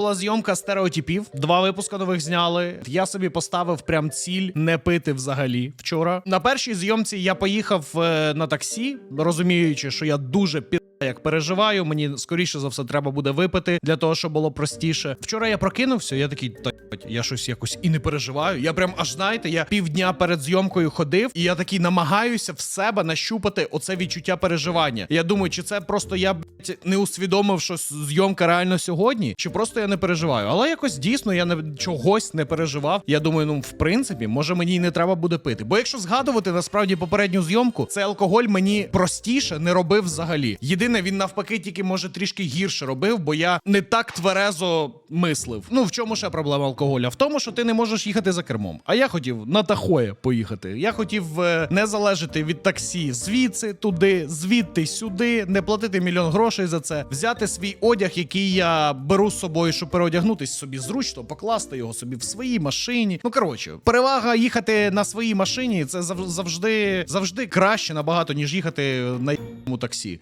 була зйомка стереотипів. Два випуска нових зняли. Я собі поставив прям ціль не пити взагалі вчора. На першій зйомці я поїхав е, на таксі, розуміючи, що я дуже пі... Як переживаю, мені скоріше за все треба буде випити для того, щоб було простіше. Вчора я прокинувся, я такий, та я щось якось і не переживаю. Я прям аж знаєте, я півдня перед зйомкою ходив, і я такий намагаюся в себе нащупати оце відчуття переживання. Я думаю, чи це просто я блядь, не усвідомив, що зйомка реально сьогодні, чи просто я не переживаю. Але якось дійсно я не чогось не переживав. Я думаю, ну в принципі, може мені й не треба буде пити. Бо якщо згадувати насправді попередню зйомку, цей алкоголь мені простіше не робив взагалі. Єдине, він навпаки тільки може трішки гірше робив, бо я не так тверезо мислив. Ну в чому ще проблема алкоголя? В тому, що ти не можеш їхати за кермом. А я хотів на Тахоє поїхати. Я хотів е, не залежати від таксі звідси туди, звідти сюди, не платити мільйон грошей за це, взяти свій одяг, який я беру з собою, щоб переодягнутись собі зручно, покласти його собі в своїй машині. Ну коротше, перевага їхати на своїй машині це завжди завжди краще набагато, ніж їхати на таксі.